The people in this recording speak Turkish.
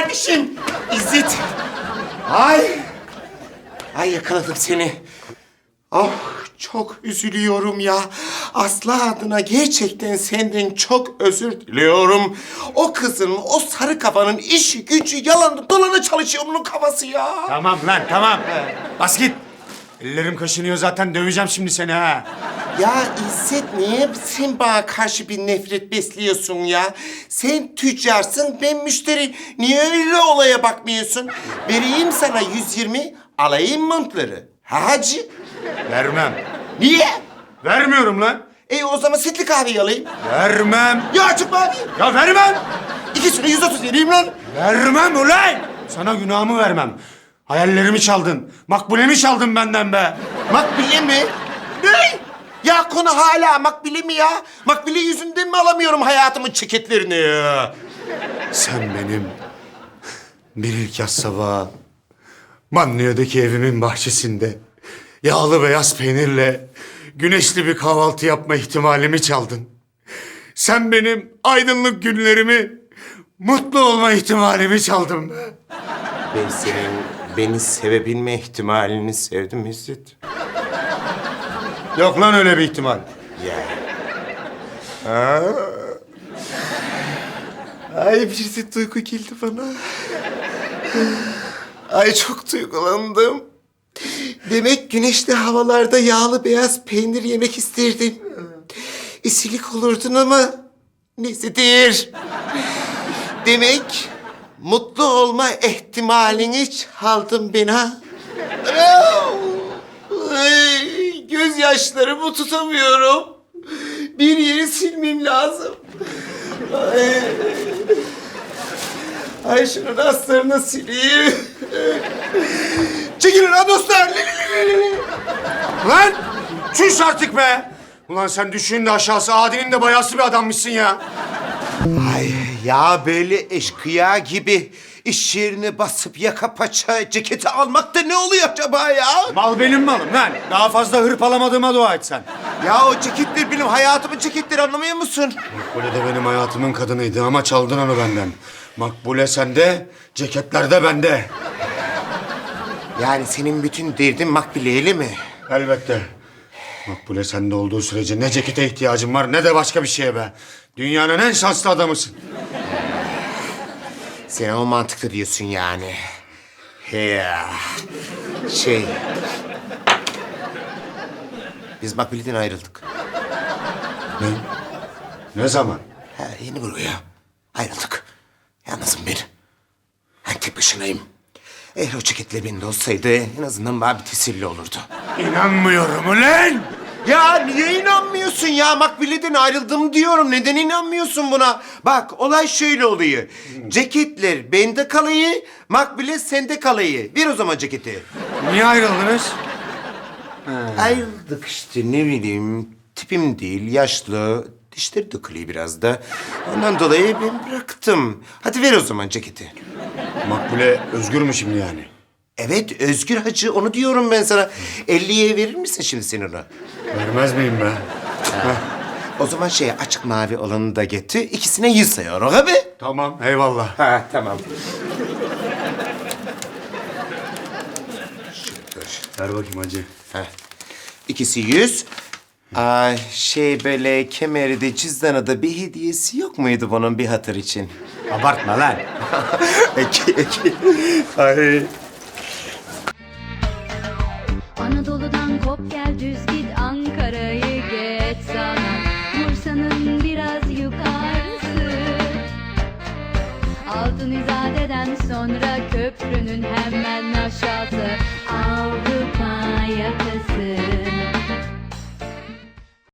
kardeşim. İzzet. Ay. Ay yakaladım seni. Oh çok üzülüyorum ya. Aslı adına gerçekten senden çok özür diliyorum. O kızın, o sarı kafanın işi gücü yalanı dolana çalışıyor bunun kafası ya. Tamam lan tamam. Bas git. Ellerim kaşınıyor zaten döveceğim şimdi seni ha. Ya İzzet niye sen bana karşı bir nefret besliyorsun ya? Sen tüccarsın, ben müşteri. Niye öyle olaya bakmıyorsun? Vereyim sana 120, alayım montları. Ha hacı? Vermem. Niye? Vermiyorum lan. E o zaman sütlü kahveyi alayım. Vermem. Ya çıkma abi. Ya vermem. İkisini 130 vereyim lan. Vermem ulan. Sana günahımı vermem. Hayallerimi çaldın. Makbulemi çaldın benden be. Makbule mi? Ne? Ya konu hala makbule mi ya? Makbule yüzünden mi alamıyorum hayatımın çeketlerini ya? Sen benim bir ilk yaz sabahı Mannya'daki evimin bahçesinde yağlı beyaz peynirle güneşli bir kahvaltı yapma ihtimalimi çaldın. Sen benim aydınlık günlerimi, mutlu olma ihtimalimi çaldın be. Ben senin beni sevebilme ihtimalini sevdim İzzet. Yok lan öyle bir ihtimal. Ya. Ha? Ay bir de duygu geldi bana. Ay çok duygulandım. Demek güneşli havalarda yağlı beyaz peynir yemek isterdin. İsilik olurdun ama neysedir. Demek mutlu olma ihtimalini çaldın beni ha. Gözyaşlarımı tutamıyorum. Bir yeri silmem lazım. Ay, Ay şunun aslarını sileyim. Çekilin ha dostlar. Lan çüş artık be. Ulan sen düşün de aşağısı Adi'nin de bayası bir adammışsın ya. Ay ya böyle eşkıya gibi iş yerine basıp yaka paça ceketi almak da ne oluyor acaba ya? Mal benim malım lan. Daha fazla hırpalamadığıma dua et sen. Ya o ceketler benim hayatımın ceketleri anlamıyor musun? Makbule de benim hayatımın kadınıydı ama çaldın onu benden. Makbule sende, ceketler de bende. Yani senin bütün derdin makbileyeli mi? Elbette. Makbule sende olduğu sürece ne cekete ihtiyacım var ne de başka bir şeye be. Dünyanın en şanslı adamısın. Sen o mantıklı diyorsun yani. Ya. Şey... Biz Makbule'den ayrıldık. Ne? Ne zaman? Ha, yeni buraya. Ayrıldık. Yalnızım ben. Ben tek başınayım. Eğer o ceketler bende olsaydı en azından bana bir teselli olurdu. İnanmıyorum ulan! Ya niye inanmıyorsun ya? Makbule'den ayrıldım diyorum. Neden inanmıyorsun buna? Bak olay şöyle oluyor. Ceketler bende kalayı, Makbule sende kalayı. Ver o zaman ceketi. Niye ayrıldınız? Ayrıldık işte ne bileyim. Tipim değil, yaşlı. Dişleri dökülüyor biraz da. Ondan dolayı ben bıraktım. Hadi ver o zaman ceketi. Makbule özgür mü şimdi yani? Evet Özgür Hacı onu diyorum ben sana. 50'ye verir misin şimdi sen onu? Vermez miyim be? O zaman şey açık mavi olanı da getir. İkisine yüz sayıyorum abi. Tamam eyvallah. Ha tamam. Ver bakayım hacı. Ha. İkisi yüz. Aa, şey böyle kemeri de cüzdanı da bir hediyesi yok muydu bunun bir hatır için? Abartma lan. Eki, eki. Ay. Anadolu'dan kop gel düz git Ankara'yı evet sana. Bursa'nın biraz yukarısı. Altın izadeden sonra köprünün hemen aşağısı. Avrupa yakası.